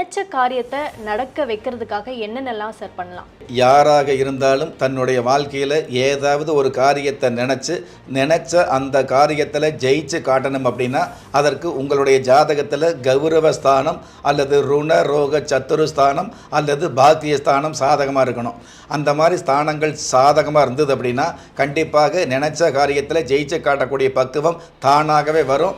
நினைச்ச காரியத்தை நடக்க வைக்கிறதுக்காக என்னென்னலாம் சார் பண்ணலாம்? யாராக இருந்தாலும் தன்னுடைய வாழ்க்கையில் ஏதாவது ஒரு காரியத்தை நினச்சி நினச்ச அந்த காரியத்தில் ஜெயிச்சு காட்டணும் அப்படின்னா அதற்கு உங்களுடைய ஜாதகத்தில் கௌரவ ஸ்தானம் அல்லது ருண ரோக சத்துரு ஸ்தானம் அல்லது பாக்கிய ஸ்தானம் சாதகமாக இருக்கணும். அந்த மாதிரி ஸ்தானங்கள் சாதகமாக இருந்தது அப்படின்னா கண்டிப்பாக நினச்ச காரியத்தில் ஜெயிச்சு காட்டக்கூடிய பக்குவம் தானாகவே வரும்.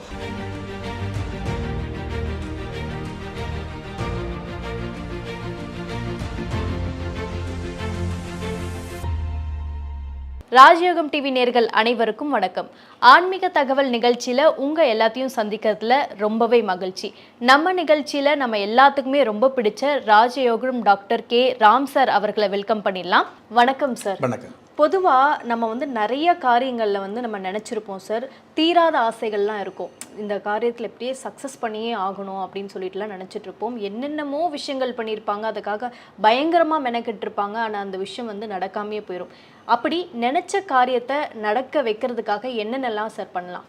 ராஜயோகம் டிவி நேர்கள் அனைவருக்கும் வணக்கம். ஆன்மீக தகவல் நிகழ்ச்சியில் உங்கள் எல்லாத்தையும் சந்திக்கிறதுல ரொம்பவே மகிழ்ச்சி. நம்ம நிகழ்ச்சியில் நம்ம எல்லாத்துக்குமே ரொம்ப பிடிச்ச ராஜயோகம் டாக்டர் கே. ராம் சார் அவர்களை வெல்கம் பண்ணிடலாம். வணக்கம் சார். வணக்கம். பொதுவாக நம்ம வந்து நிறைய காரியங்களில் வந்து நம்ம நினச்சிருப்போம் சார். தீராத ஆசைகள்லாம் இருக்கும். இந்த காரியத்தில் எப்படியே சக்ஸஸ் பண்ணியே ஆகணும் அப்படின்னு சொல்லிட்டுலாம் நினச்சிட்ருப்போம் என்னென்னமோ விஷயங்கள் பண்ணியிருப்பாங்க. அதுக்காக பயங்கரமாக மெனக்கிட்டு இருப்பாங்க ஆனால் அந்த விஷயம் வந்து நடக்காமையே போயிடும் அப்படி நினச்ச காரியத்தை நடக்க வைக்கிறதுக்காக என்னென்னலாம் சார் பண்ணலாம்?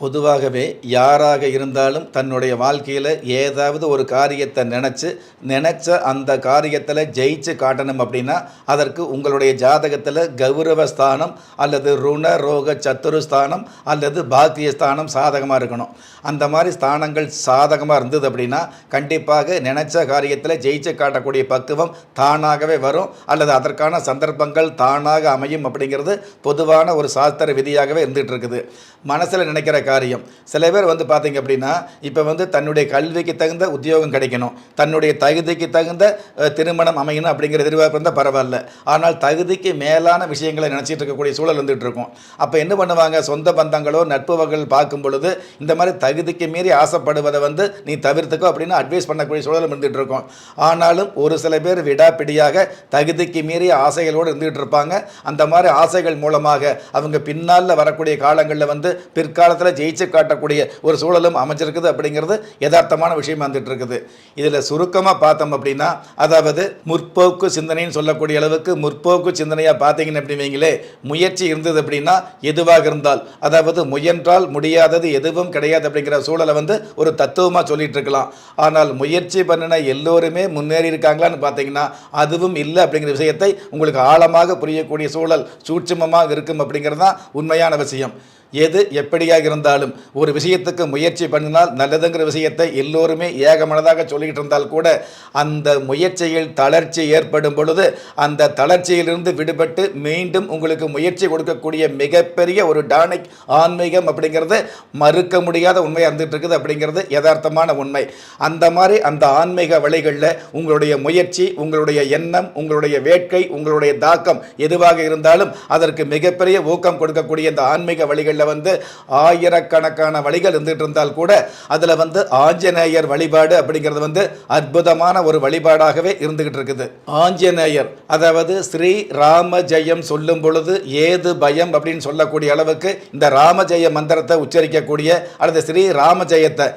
பொதுவாகவே யாராக இருந்தாலும் தன்னுடைய வாழ்க்கையில் ஏதாவது ஒரு காரியத்தை நினச்சி நினச்ச அந்த காரியத்தில் ஜெயிச்சு காட்டணும் அப்படின்னா அதற்கு உங்களுடைய ஜாதகத்தில் கௌரவ ஸ்தானம் அல்லது ருண ரோக சத்துரு ஸ்தானம் அல்லது பாக்கிய ஸ்தானம் சாதகமாக இருக்கணும். அந்த மாதிரி ஸ்தானங்கள் சாதகமாக இருந்தது அப்படின்னா கண்டிப்பாக நினச்ச காரியத்தில் ஜெயிச்சு காட்டக்கூடிய பக்குவம் தானாகவே வரும். அல்லது அதற்கான சந்தர்ப்பங்கள் தானாக அமையும் அப்படிங்கிறது பொதுவான ஒரு சாஸ்திர விதியாகவே இருந்துகிட்டு இருக்குது. மனசில் நினைக்கிற காரியம். சில பேர் வந்து பார்த்தீங்க அப்படின்னா இப்போ வந்து தன்னுடைய கல்விக்கு தகுந்த உத்தியோகம் கிடைக்கணும். தன்னுடைய தகுதிக்கு தகுந்த திருமணம் அமையணும் அப்படிங்கிற எதிர்பார்ப்பு இருந்தால் பரவாயில்ல. ஆனால் தகுதிக்கு மேலான விஷயங்களை நினச்சிட்டு இருக்கக்கூடிய சூழல் வந்துட்டு இருக்கும். அப்போ என்ன பண்ணுவாங்க? சொந்த பந்தங்களோ நட்பு வகைகள் பார்க்கும் பொழுது இந்த மாதிரி தகுதிக்கு மீறி ஆசைப்படுவதை வந்து நீ தவிர்த்துக்கோ அப்படின்னு அட்வைஸ் பண்ணக்கூடிய சூழல் இருந்துகிட்டு இருக்கும். ஆனாலும் ஒரு சில பேர் விடாப்பிடியாக தகுதிக்கு மீறிய ஆசைகளோடு இருந்துகிட்டு இருப்பாங்க. அந்த மாதிரி ஆசைகள் மூலமாக அவங்க பின்னால் வரக்கூடிய காலங்களில் வந்து பிற்காலத்தில் ஜெயிச்சு காட்டக்கூடிய ஒரு சூழலும் அமைஞ்சிருக்குது அப்படிங்கிறது யதார்த்தமான விஷயமா வந்துட்டு இருக்குது இதில் சுருக்கமாக பார்த்தோம் அப்படின்னா அதாவது முற்போக்கு சிந்தனைன்னு சொல்லக்கூடிய அளவுக்கு முற்போக்கு சிந்தனையாக பார்த்தீங்கன்னு அப்படி முயற்சி இருந்தது அப்படின்னா எதுவாக இருந்தால் அதாவது முயன்றால் முடியாதது எதுவும் கிடையாது அப்படிங்கிற சூழலை வந்து ஒரு தத்துவமாக சொல்லிட்டு இருக்கலாம் ஆனால் முயற்சி பண்ணின எல்லோருமே முன்னேறி இருக்காங்களான்னு பார்த்தீங்கன்னா அதுவும் இல்லை அப்படிங்கிற விஷயத்தை உங்களுக்கு ஆழமாக புரியக்கூடிய சூழல் சூட்சமமாக இருக்கும் அப்படிங்கிறது தான் உண்மையான விஷயம். எது எப்படியாக இருந்தாலும் ஒரு விஷயத்துக்கு முயற்சி பண்ணினால் நல்லதுங்கிற விஷயத்தை எல்லோருமே ஏகமனதாக சொல்லிக்கிட்டு இருந்தால் கூட அந்த முயற்சியில் தளர்ச்சி ஏற்படும் பொழுது அந்த தளர்ச்சியிலிருந்து விடுபட்டு மீண்டும் உங்களுக்கு முயற்சி கொடுக்கக்கூடிய மிகப்பெரிய ஒரு டானிக் ஆன்மீகம் அப்படிங்கிறது மறுக்க முடியாத உண்மையாக இருந்துகிட்டு இருக்குது அப்படிங்கிறது யதார்த்தமான உண்மை. அந்த மாதிரி அந்த ஆன்மீக வழிகளில் உங்களுடைய முயற்சி உங்களுடைய எண்ணம் உங்களுடைய வேட்கை உங்களுடைய தாக்கம் எதுவாக இருந்தாலும் அதற்கு மிகப்பெரிய ஊக்கம் கொடுக்கக்கூடிய இந்த ஆன்மீக வழிகளில் வந்து ஆயிரக்கணக்கான வழிகள் இருந்துகிட்டு இருந்தால் கூட அதில் வந்து ஆஞ்சநேயர் வழிபாடு அப்படிங்கிறது வந்து அற்புதமான ஒரு வழிபாடாகவே இருந்துகிட்டு இருக்குது. ஆஞ்சநேயர் அதாவது ஸ்ரீ ராம ஜெயம் சொல்லும் பொழுது ஏது பயம் அப்படின்னு சொல்லக்கூடிய அளவுக்கு இந்த ராமஜெய மந்திரத்தை உச்சரிக்கக்கூடிய அல்லது ஸ்ரீ ராமஜெயத்தை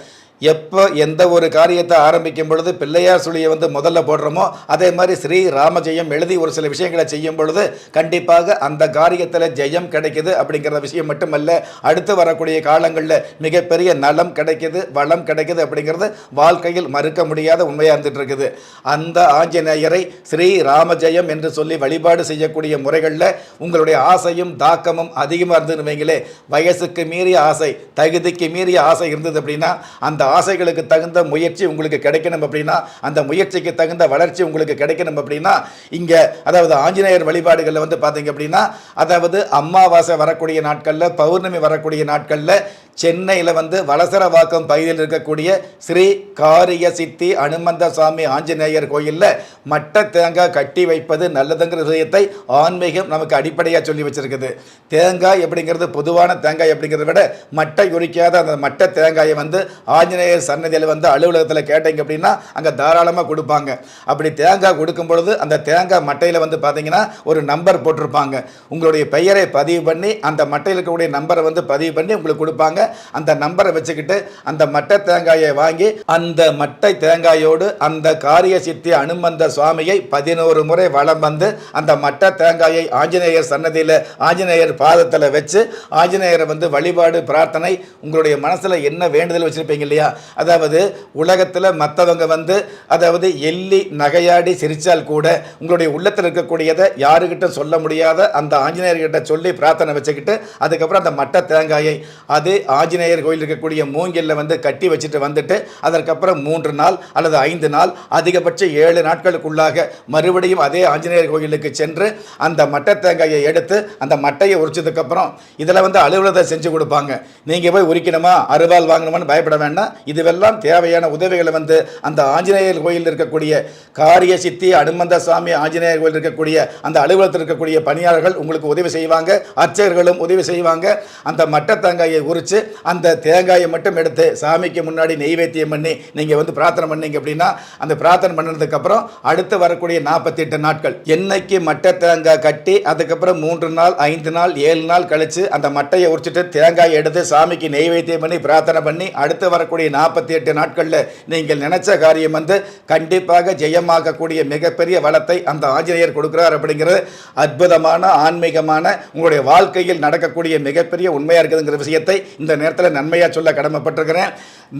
எப்போ எந்த ஒரு காரியத்தை ஆரம்பிக்கும் பொழுது பிள்ளையார் சுழியை வந்து முதல்ல போடுறோமோ அதே மாதிரி ஸ்ரீ ராமஜெயம் எழுதி ஒரு சில விஷயங்களை செய்யும் பொழுது கண்டிப்பாக அந்த காரியத்தில் ஜெயம் கிடைக்குது அப்படிங்கிற விஷயம் மட்டுமல்ல அடுத்து வரக்கூடிய காலங்களில் மிகப்பெரிய நலம் கிடைக்குது வளம் கிடைக்குது அப்படிங்கிறது வாழ்க்கையில் மறுக்க முடியாத உண்மையாக இருந்துட்டு இருக்குது அந்த ஆஞ்சநேயரை ஸ்ரீ ராமஜெயம் என்று சொல்லி வழிபாடு செய்யக்கூடிய முறைகளில் உங்களுடைய ஆசையும் தாக்கமும் அதிகமாக இருந்துருவீங்களே வைங்களே வயசுக்கு மீறிய ஆசை தகுதிக்கு மீறிய ஆசை இருந்தது அப்படின்னா அந்த ஆசைகளுக்கு தகுந்த முயற்சி உங்களுக்கு கிடைக்கணும் அப்படின்னா அந்த முயற்சிக்கு தகுந்த வளர்ச்சி உங்களுக்கு கிடைக்கணும் அப்படின்னா இங்கே அதாவது ஆஞ்சநேயர் வழிபாடுகளில் வந்து பார்த்தீங்க அப்படின்னா அதாவது அமாவாசை வரக்கூடிய நாட்களில் பௌர்ணமி வரக்கூடிய நாட்களில் சென்னையில் வந்து வலசரவாக்கம் பகுதியில் இருக்கக்கூடிய ஸ்ரீ காரிய சித்தி அனுமந்த சுவாமி ஆஞ்சநேயர் கோயிலில் மட்ட தேங்காய் கட்டி வைப்பது நல்லதுங்கிற விஷயத்தை ஆன்மீகம் நமக்கு அடிப்படையாக சொல்லி வச்சுருக்குது. தேங்காய் அப்படிங்கிறது பொதுவான தேங்காய் அப்படிங்கிறத விட மட்டை உரிக்காத அந்த மட்டை தேங்காயை வந்து ஆஞ்சநேயர் சன்னதியில் வந்து அலுவலகத்தில் கேட்டீங்க அப்படின்னா அங்கே தாராளமாக கொடுப்பாங்க. அப்படி தேங்காய் கொடுக்கும் பொழுது அந்த தேங்காய் மட்டையில் வந்து பார்த்தீங்கன்னா ஒரு நம்பர் போட்டிருப்பாங்க. உங்களுடைய பெயரை பதிவு பண்ணி அந்த மட்டையில் இருக்கக்கூடிய நம்பரை வந்து பதிவு பண்ணி உங்களுக்கு கொடுப்பாங்க. அந்த நம்பரை வச்சுக்கிட்டு அந்த மட்டை தேங்காயை வாங்கி அந்த மட்டை தேங்காயோடு அந்த காரிய சித்தி அனுமந்த சுவாமியை பதினோரு முறை வலம் வந்து அந்த மட்டை தேங்காயை ஆஞ்சநேயர் சன்னதியில் ஆஞ்சநேயர் பாதத்தில் வச்சு ஆஞ்சநேயரை வந்து வழிபாடு பிரார்த்தனை உங்களுடைய மனசில் என்ன வேண்டுதல் வச்சுருப்பீங்க இல்லையா? அதாவது உலகத்தில் மற்றவங்க வந்து அதாவது எள்ளி நகையாடி சிரித்தால் கூட உங்களுடைய உள்ளத்தில் இருக்கக்கூடியதை யாருக்கிட்ட சொல்ல முடியாத அந்த ஆஞ்சநேயர்கிட்ட சொல்லி பிரார்த்தனை வச்சுக்கிட்டு அதுக்கப்புறம் அந்த மட்டை தேங்காயை அது ஆஞ்சநேயர் கோயில் இருக்கக்கூடிய மூங்கில்ல வந்து கட்டி வச்சுட்டு வந்துட்டு அதற்கப்புறம் மூன்று நாள் அல்லது ஐந்து நாள் அதிகபட்சம் ஏழு நாட்களுக்குள்ளாக மறுபடியும் அதே ஆஞ்சநேயர் கோயிலுக்கு சென்று அந்த மட்டை தேங்காயை எடுத்து அந்த மட்டையை உரிச்சதுக்கப்புறம் இதில் வந்து அலுவலகத்தை செஞ்சு கொடுப்பாங்க. நீங்கள் போய் உரிக்கணுமா? அருவாள் வாங்கணுமான்னு பயப்பட வேண்டாம். இதுவெல்லாம் தேவையான உதவிகளை வந்து அந்த ஆஞ்சநேயர் கோயில் இருக்கக்கூடிய காரிய சித்தி அனுமந்த சுவாமி ஆஞ்சநேயர் கோயில் இருக்கக்கூடிய அந்த அலுவலகத்தில் இருக்கக்கூடிய பணியாளர்கள் உங்களுக்கு உதவி செய்வாங்க அர்ச்சகர்களும் உதவி செய்வாங்க. அந்த மட்டை தேங்காயை உரித்து அந்த தேங்காயை மட்டும் எடுத்து சாமிக்கு முன்னாடி நெய்வேத்தியம் பண்ணி நீங்கள் வந்து பிரார்த்தனை பண்ணீங்க அப்படின்னா அந்த பிரார்த்தனை பண்ணதுக்கப்புறம் அடுத்து வரக்கூடிய நாற்பத்தி எட்டு நாட்கள். என்னைக்கு மட்டை தேங்காய் கட்டி அதுக்கப்புறம் மூன்று நாள் ஐந்து நாள் ஏழு நாள் கழித்து அந்த மட்டையை உரிச்சிட்டு தேங்காய் எடுத்து சாமிக்கு நெய்வேத்தியம் பண்ணி பிரார்த்தனை பண்ணி அடுத்து வரக்கூடிய நாற்பத்தி எட்டு நாட்களில் நீங்கள் நினைச்ச காரியம் வந்து கண்டிப்பாக ஜெயமாகக்கூடிய மிகப்பெரிய வளத்தை அந்த ஆஞ்சநேயர் கொடுக்குறார் அப்படிங்கிறது அற்புதமான ஆன்மீகமான உங்களுடைய வாழ்க்கையில் நடக்கக்கூடிய மிகப்பெரிய உண்மையாக இருக்குதுங்கிற விஷயத்தை இந்த நேரத்தில் நன்மையாக சொல்ல கடமைப்பட்டிருக்கிறேன்.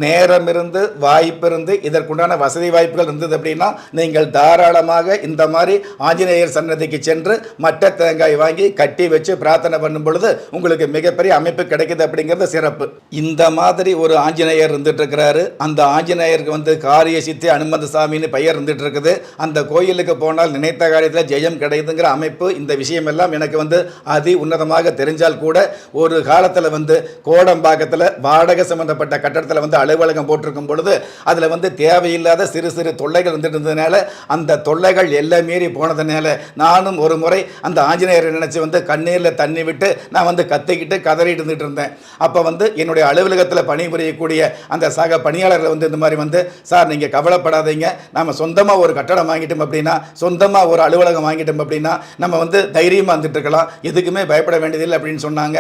நேரம் இருந்து வாய்ப்பு இருந்து இதற்குண்டான வசதி வாய்ப்புகள் இருந்தது அப்படின்னா நீங்கள் தாராளமாக இந்த மாதிரி ஆஞ்சநேயர் சன்னதிக்கு சென்று மட்டை தேங்காய் வாங்கி கட்டி வச்சு பிரார்த்தனை பண்ணும் பொழுது உங்களுக்கு மிகப்பெரிய அமைப்பு கிடைக்குது அப்படிங்கிறது சிறப்பு. இந்த மாதிரி ஒரு ஆஞ்சநேயர் இருந்துட்டு இருக்கிறாரு அந்த ஆஞ்சநேயருக்கு வந்து காரிய சித்தி அனுமந்த சாமின்னு பெயர் இருந்துட்டு இருக்குது அந்த கோயிலுக்கு போனால் நினைத்த காரியத்தில் ஜெயம் கிடைக்குதுங்கிற அமைப்பு இந்த விஷயம் எல்லாம் எனக்கு வந்து அதி உன்னதமாக தெரிஞ்சால் கூட ஒரு காலத்தில் வந்து கோடம் கோடம்பாக்கத்தில் வாடகை சம்பந்தப்பட்ட கட்டடத்தில் வந்து அலுவலகம் போட்டிருக்கும் பொழுது அதில் வந்து தேவையில்லாத சிறு சிறு தொல்லைகள் வந்துட்டு இருந்ததுனால அந்த தொல்லைகள் எல்லாம் மீறி போனதுனால நானும் ஒரு முறை அந்த ஆஞ்சநேயரை நினச்சி வந்து கண்ணீரில் தண்ணி விட்டு நான் வந்து கத்திக்கிட்டு கதறிட்டு இருந்துகிட்டு இருந்தேன். அப்போ வந்து என்னுடைய அலுவலகத்தில் பணிபுரியக்கூடிய அந்த சக பணியாளர்கள் வந்து இந்த மாதிரி வந்து சார் நீங்கள் கவலைப்படாதீங்க. நம்ம சொந்தமாக ஒரு கட்டடம் வாங்கிட்டோம் அப்படின்னா சொந்தமாக ஒரு அலுவலகம் வாங்கிட்டோம் அப்படின்னா நம்ம வந்து தைரியமாக வந்துட்டு இருக்கலாம். எதுக்குமே பயப்பட வேண்டியதில்லை அப்படின்னு சொன்னாங்க.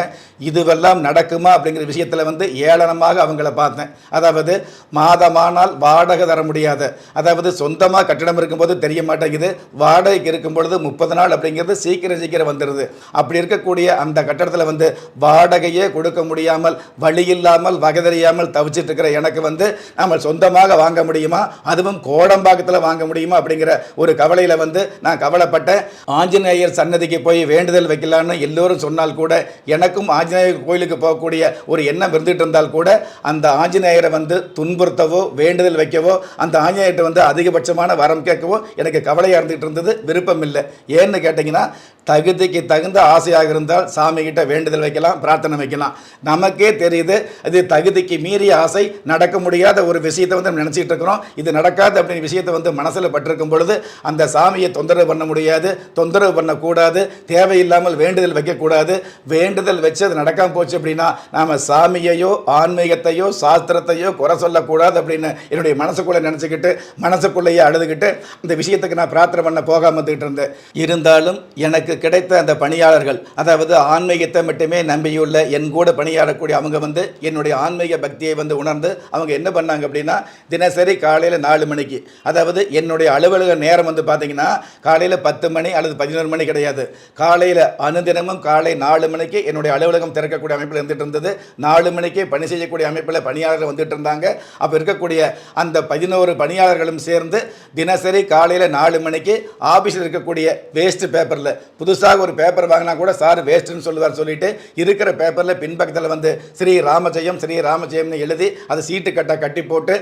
இதுவெல்லாம் நடக்குமா? அப்படிங்கிற விஷயத்தில் வந்து ஏளனமாக அவங்கள பார்த்தேன். அதாவது மாதமானால் வாடகை தர முடியாத. அதாவது சொந்தமாக கட்டிடம் இருக்கும்போது தெரிய மாட்டேங்குது. வாடகைக்கு இருக்கும் பொழுது முப்பது நாள் அப்படிங்கிறது சீக்கிரம் சீக்கிரம் வந்துடுது அப்படி இருக்கக்கூடிய அந்த கட்டடத்தில் வந்து வாடகையே கொடுக்க முடியாமல் வழி இல்லாமல் வகை தெரியாமல் தவிச்சிட்டு இருக்கிற எனக்கு வந்து நம்ம சொந்தமாக வாங்க முடியுமா? அதுவும் கோடம்பாக்கத்தில் வாங்க முடியுமா? அப்படிங்கிற ஒரு கவலையில் வந்து நான் கவலைப்பட்டேன். ஆஞ்சநேயர் சன்னதிக்கு போய் வேண்டுதல் வைக்கலான்னு எல்லோரும் சொன்னால் கூட எனக்கும் ஆஞ்சநேயர் கோயிலுக்கு போகக்கூடிய ஒரு எண்ணம் இருந்துகிட்டு இருந்தால் கூட அந்த ஆஞ்சநேயரை வந்து துன்புறுத்தவோ வேண்டுதல் வைக்கவோ அந்த ஆஞ்சநேயர்கிட்ட வந்து அதிகபட்சமான வரம் கேட்கவோ எனக்கு கவலையாக இருந்துகிட்டு இருந்தது விருப்பம் இல்லை. ஏன்னு கேட்டிங்கன்னா தகுதிக்கு தகுந்த ஆசையாக இருந்தால் சாமிகிட்ட வேண்டுதல் வைக்கலாம் பிரார்த்தனை வைக்கலாம். நமக்கே தெரியுது அது தகுதிக்கு மீறிய ஆசை நடக்க முடியாத ஒரு விஷயத்தை வந்து நம்ம நினச்சிட்டு இருக்கிறோம். இது நடக்காது அப்படின்னு விஷயத்தை வந்து மனசில் பட்டிருக்கும் பொழுது அந்த சாமியை தொந்தரவு பண்ண முடியாது தொந்தரவு பண்ணக்கூடாது தேவையில்லாமல் வேண்டுதல் வைக்கக்கூடாது. வேண்டுதல் வச்சு அது நடக்காமல் போச்சு அப்படின்னா நாம் சாமியையோ ஆன்மீகத்தையோ சாஸ்திரத்தையோ குறை சொல்லக்கூடாது அப்படின்னு என்னுடைய மனசுக்குள்ளே நினச்சிக்கிட்டு மனசுக்குள்ளேயே அழுதுகிட்டு இந்த விஷயத்துக்கு நான் பிரார்த்தனை பண்ண போகாமல் இருந்தேன். இருந்தாலும் எனக்கு கிடைத்த அந்த பணியாளர்கள் அதாவது ஆன்மீகத்தை மட்டுமே நம்பியுள்ள என் கூட பணியாடக்கூடிய அவங்க வந்து என்னுடைய ஆன்மீக பக்தியை வந்து உணர்ந்து அவங்க என்ன பண்ணாங்க அப்படின்னா தினசரி காலையில் நாலு மணிக்கு அதாவது என்னுடைய அலுவலக நேரம் வந்து பார்த்தீங்கன்னா காலையில் பத்து மணி அல்லது பதினோரு மணி கிடையாது. காலையில் அனுதினமும் காலை நாலு மணிக்கு என்னுடைய அலுவலகம் திறக்கக்கூடிய அமைப்பில் இருந்துட்டு இருந்தது. நாலு மணிக்கு பணி செய்யக்கூடிய அமைப்பில் பணியாளர்கள் வந்துட்டு இருந்தாங்க. அப்போ இருக்கக்கூடிய அந்த பதினோரு பணியாளர்களும் சேர்ந்து தினசரி காலையில் நாலு மணிக்கு ஆஃபீஸில் இருக்கக்கூடிய வேஸ்ட் பேப்பரில் புதுசாக ஒரு பேப்பர் வாங்கினா கூட சார் வேஸ்ட்டுன்னு சொல்லுவார் சொல்லிட்டு இருக்கிற பேப்பரில் பின்பக்கத்தில் வந்து ஸ்ரீ ராமஜெயம் ஸ்ரீ ராமஜெயம்னு எழுதி அதை சீட்டு கட்ட கட்டி போட்டு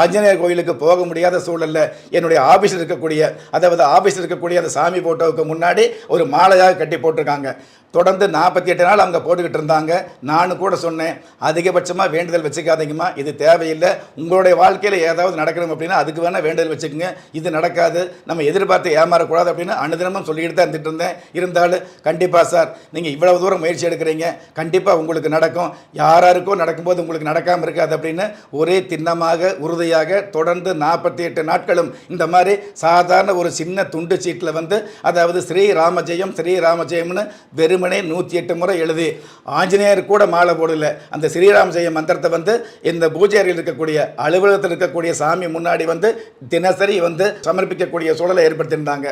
ஆஞ்சநேயர் கோயிலுக்கு போக முடியாத சூழலில் என்னுடைய ஆஃபீஸில் இருக்கக்கூடிய அதாவது ஆஃபீஸில் இருக்கக்கூடிய அந்த சாமி ஃபோட்டோவுக்கு முன்னாடி ஒரு மாலையாக கட்டி போட்டிருக்காங்க. தொடர்ந்து நாற்பத்தி எட்டு நாள் அங்கே போட்டுக்கிட்டு இருந்தாங்க. நானும் கூட சொன்னேன் அதிகபட்சமாக வேண்டுதல் வச்சுக்காதீங்கம்மா இது தேவையில்லை. உங்களுடைய வாழ்க்கையில் ஏதாவது நடக்கணும் அப்படின்னா அதுக்கு வேணால் வேண்டுதல் வச்சுக்கோங்க. இது நடக்காது. நம்ம எதிர்பார்த்து ஏமாறக்கூடாது அப்படின்னு அனுதினமும் சொல்லிக்கிட்டு தான் இருந்துட்டு இருந்தேன். இருந்தாலும் கண்டிப்பாக சார் நீங்கள் இவ்வளவு தூரம் முயற்சி எடுக்கிறீங்க. கண்டிப்பாக உங்களுக்கு நடக்கும். யாராருக்கோ நடக்கும்போது உங்களுக்கு நடக்காமல் இருக்காது அப்படின்னு ஒரே திண்ணமாக உறுதியாக தொடர்ந்து நாற்பத்தி எட்டு நாட்களும் இந்த மாதிரி சாதாரண ஒரு சின்ன துண்டு சீட்டில் வந்து அதாவது ஸ்ரீ ராமஜெயம் ஸ்ரீ ராமஜெயம்னு வெறும் வெறுமனே நூற்றி எட்டு முறை எழுதி ஆஞ்சநேயர் கூட மாலை போடல. அந்த ஸ்ரீராம் செய்ய மந்திரத்தை வந்து இந்த பூஜை அறையில் இருக்கக்கூடிய அலுவலகத்தில் இருக்கக்கூடிய சாமி முன்னாடி வந்து தினசரி வந்து சமர்ப்பிக்கக்கூடிய சூழலை ஏற்படுத்தியிருந்தாங்க.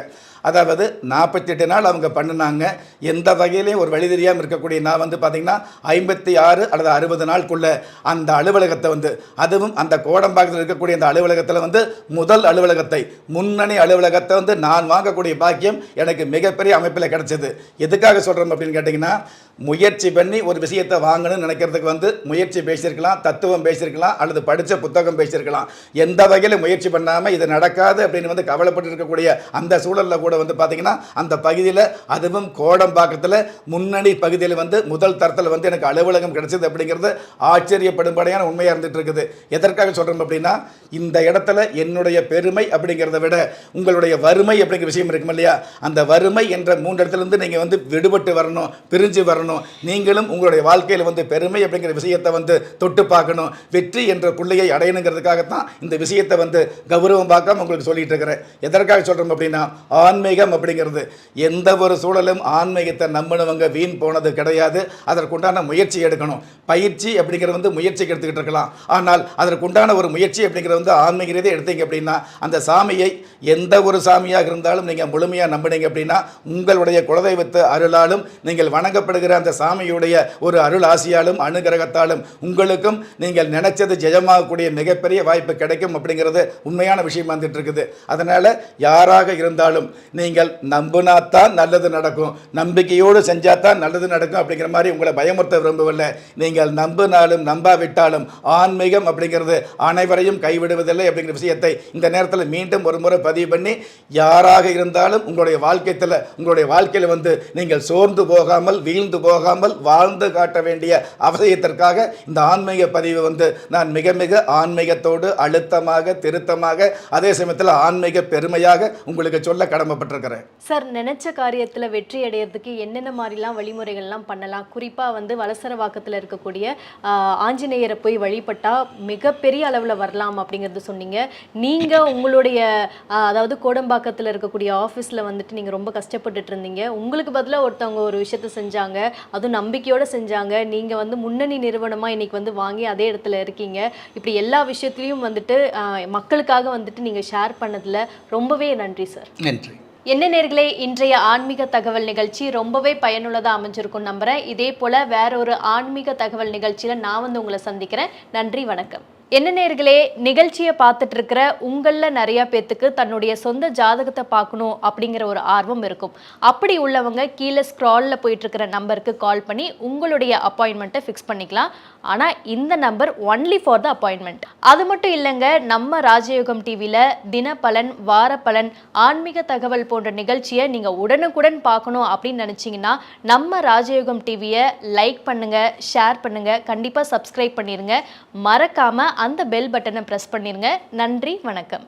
அதாவது நாற்பத்தெட்டு நாள் அவங்க பண்ணினாங்க. எந்த வகையிலையும் ஒரு வழி தெரியாமல் இருக்கக்கூடிய நான் வந்து பார்த்திங்கன்னா ஐம்பத்தி ஆறு அல்லது அறுபது நாளுக்குள்ள அந்த அலுவலகத்தை வந்து அதுவும் அந்த கோடம்பாக்கத்தில் இருக்கக்கூடிய அந்த அலுவலகத்தில் வந்து முதல் அலுவலகத்தை முன்னணி அலுவலகத்தை வந்து நான் வாங்கக்கூடிய பாக்கியம் எனக்கு மிகப்பெரிய அமைப்பில் கிடைச்சது. எதுக்காக சொல்கிறோம் அப்படின்னு கேட்டிங்கன்னா முயற்சி பண்ணி ஒரு விஷயத்தை வாங்கணும்னு நினைக்கிறதுக்கு வந்து முயற்சி பேசியிருக்கலாம் தத்துவம் பேசியிருக்கலாம் அல்லது படித்த புத்தகம் பேசியிருக்கலாம். எந்த வகையில் முயற்சி பண்ணாமல் இது நடக்காது அப்படின்னு வந்து கவலைப்பட்டு இருக்கக்கூடிய அந்த சூழலில் கூட வந்து பார்த்தீங்கன்னா அந்த பகுதியில் அதுவும் கோடம்பாக்கத்தில் முன்னணி பகுதியில் வந்து முதல் தரத்தில் வந்து எனக்கு அலுவலகம் கிடைச்சது அப்படிங்கிறது ஆச்சரியப்படும்படியான உண்மையாக இருந்துட்டு இருக்குது. எதற்காக சொல்கிறோம் அப்படின்னா இந்த இடத்துல என்னுடைய பெருமை அப்படிங்கிறத விட உங்களுடைய வறுமை அப்படிங்கிற விஷயம் இருக்கும் இல்லையா? அந்த வறுமை என்ற மூன்று இடத்துலேருந்து நீங்கள் வந்து விடுபட்டு வரணும் பிரிஞ்சு வரணும். நீங்களும் உங்களுடைய வாழ்க்கையில் வந்து பெருமை அப்படிங்கிற விஷயத்தை வந்து தொட்டு பார்க்கணும். வெற்றி என்ற புள்ளியை அடையணுங்கிறதுக்காகத்தான் இந்த விஷயத்தை வந்து கௌரவம் பார்க்காம உங்களுக்கு சொல்லிட்டு இருக்கிறேன். எதற்காக சொல்கிறோம் அப்படின்னா ஆன்மீகம் அப்படிங்கிறது. எந்த ஒரு சூழலும் ஆன்மீகத்தை நம்பினவங்க வீண் போனது கிடையாது. அதற்குண்டான முயற்சி எடுக்கணும். பயிற்சி அப்படிங்கிறது வந்து முயற்சிக்கு எடுத்துக்கிட்டு இருக்கலாம். ஆனால் அதற்குண்டான ஒரு முயற்சி அப்படிங்கிறது வந்து ஆன்மீக எடுத்தீங்க அப்படின்னா அந்த சாமியை எந்த ஒரு சாமியாக இருந்தாலும் நீங்கள் முழுமையாக நம்பினீங்க அப்படின்னா உங்களுடைய குலதெய்வத்தை அருளாலும் நீங்கள் வணங்கப்படுகிற அந்த சாமியுடைய ஒரு அருள் ஆசியாலும் அனுகிரகத்தாலும் உங்களுக்கும் நீங்கள் நினைச்சது ஜெயமாகக்கூடிய மிகப்பெரிய வாய்ப்பு கிடைக்கும் அப்படிங்கிறது உண்மையான விஷயம் வந்துட்டு இருக்குது அதனால் யாராக இருந்தாலும் நீங்கள் நம்பினாத்தான் நல்லது நடக்கும். நம்பிக்கையோடு செஞ்சாதான் நல்லது நடக்கும் அப்படிங்கிற மாதிரி உங்களை பயமுறுத்த விரும்பவில்லை. நீங்கள் நம்பினாலும் நம்பாவிட்டாலும் ஆன்மீகம் அப்படிங்கிறது அனைவரையும் கைவிடுவதில்லை அப்படிங்கிற விஷயத்தை இந்த நேரத்தில் மீண்டும் ஒரு முறை பதிவு பண்ணி யாராக இருந்தாலும் உங்களுடைய வாழ்க்கையில் உங்களுடைய வாழ்க்கையில் வந்து நீங்கள் சோர்ந்து போகாமல் வீழ்ந்து போகாமல் வாழ்ந்து காட்ட வேண்டிய அவசியத்திற்காக இந்த ஆன்மீக பதிவு வந்து நான் மிக மிக ஆன்மீகத்தோடு அழுத்தமாக திருத்தமாக அதே சமயத்தில் ஆன்மீக பெருமையாக உங்களுக்கு சொல்ல கடமைப்பட்டிருக்கிறேன். சார் நினைச்ச காரியத்தில் வெற்றி அடையிறதுக்கு என்னென்ன மாதிரிலாம் வழிமுறைகள்லாம் பண்ணலாம்? குறிப்பாக வந்து வலசரவாக்கத்துல இருக்கக்கூடிய ஆஞ்சநேயரை போய் வழிபட்டால் மிகப்பெரிய அளவில் வரலாம் அப்படிங்கிறது சொன்னீங்க. நீங்கள் உங்களுடைய அதாவது கோடம்பாக்கத்தில் இருக்கக்கூடிய ஆஃபீஸில் வந்துட்டு நீங்கள் ரொம்ப கஷ்டப்பட்டுட்டு இருந்தீங்க. உங்களுக்கு பதிலாக ஒருத்தவங்க ஒரு விஷயத்த செஞ்சாங்க. அதுவும் நம்பிக்கையோட செஞ்சாங்க. நீங்க வந்து முன்னணி நிறுவனமா இன்னைக்கு வந்து வாங்கி அதே இடத்துல இருக்கீங்க. இப்படி எல்லா விஷயத்துலயும் வந்துட்டு மக்களுக்காக வந்துட்டு நீங்க ஷேர் பண்ணதுல ரொம்பவே நன்றி சார் நன்றி. என்ன நேர்களே இன்றைய ஆன்மீக தகவல் நிகழ்ச்சி ரொம்பவே பயனுள்ளதாக அமைஞ்சிருக்கும் நம்புறேன். இதே போல வேற ஒரு ஆன்மீக தகவல் நிகழ்ச்சியில நான் வந்து உங்களை சந்திக்கிறேன். நன்றி வணக்கம். என்ன நேர்களே நிகழ்ச்சியை பார்த்துட்டு இருக்கிற உங்களில் நிறைய பேத்துக்கு தன்னுடைய சொந்த ஜாதகத்தை பார்க்கணும் அப்படிங்கிற ஒரு ஆர்வம் இருக்கும். அப்படி உள்ளவங்க கீழே ஸ்க்ராலில் போயிட்டு இருக்கிற நம்பருக்கு கால் பண்ணி உங்களுடைய அப்பாயின்மெண்ட்டை ஃபிக்ஸ் பண்ணிக்கலாம். ஆனால் இந்த number only for the appointment அது மட்டும் இல்லைங்க நம்ம ராஜயோகம் டிவியில் தினப்பலன் வாரப்பலன் ஆன்மீக தகவல் போன்ற நிகழ்ச்சியை நீங்கள் உடனுக்குடன் பார்க்கணும் அப்படின்னு நினச்சிங்கன்னா நம்ம ராஜயோகம் டிவியை லைக் பண்ணுங்கள் ஷேர் பண்ணுங்கள் கண்டிப்பாக சப்ஸ்கிரைப் பண்ணிடுங்க மறக்காமல் அந்த பெல் பட்டனை ப்ரெஸ் பண்ணிருங்க. நன்றி வணக்கம்.